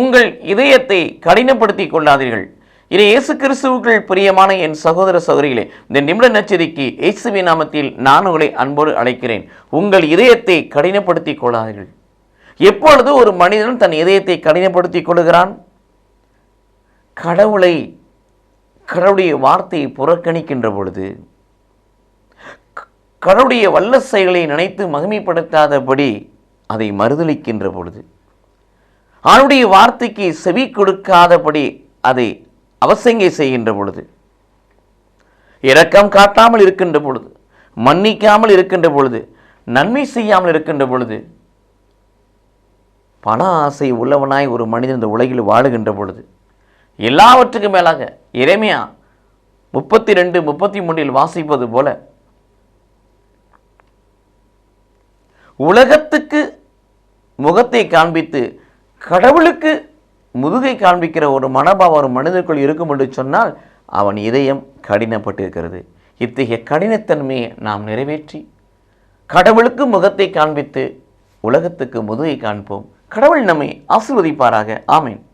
உங்கள் இதயத்தை கடினப்படுத்தி கொள்ளாதீர்கள். இது இயேசு கிறிஸ்துவுக்குள் பிரியமான என் சகோதர சகோதரிகளே இந்த நிமிட நச்சரிக்கை இயேசுவி நாமத்தில் நான் உங்களை அன்போடு அழைக்கிறேன். உங்கள் இதயத்தை கடினப்படுத்திக் கொள்ளாதீர்கள். எப்பொழுது ஒரு மனிதன் தன் இதயத்தை கடினப்படுத்தி கொள்கிறான்? கடவுளை கடவுளுடைய வார்த்தையை புறக்கணிக்கின்ற பொழுது கடவுளுடைய வல்ல செயலை நினைத்து மகிமைப்படுத்தாதபடி அதை மறுதலிக்கின்ற பொழுது அவனுடைய வார்த்தைக்கு செவி கொடுக்காதபடி அதை அவசங்கை செய்கின்ற பொழுது இரக்கம் காட்டாமல் இருக்கின்ற பொழுது மன்னிக்காமல் இருக்கின்ற பொழுது நன்மை செய்யாமல் இருக்கின்ற பொழுது பண ஆசை உள்ளவனாய் ஒரு மனிதன் இந்த உலகில் வாழுகின்ற பொழுது எல்லாவற்றுக்கும் மேலாக இறைமையா முப்பத்தி ரெண்டு முப்பத்தி மூன்றில் வாசிப்பது போல உலகத்துக்கு முகத்தை காண்பித்து கடவுளுக்கு முதுகை காண்பிக்கிற ஒரு மனபாவம் ஒரு மனிதனுக்குள் இருக்கும் என்று சொன்னால் அவன் இதயம் கடினப்பட்டிருக்கிறது. இத்தகைய கடினத்தன்மையை நாம் நிறைவேற்றி கடவுளுக்கு முகத்தை காண்பித்து உலகத்துக்கு முதுகை காண்போம். கடவுள் நம்மை ஆசிர்வதிப்பாராக. ஆமேன்.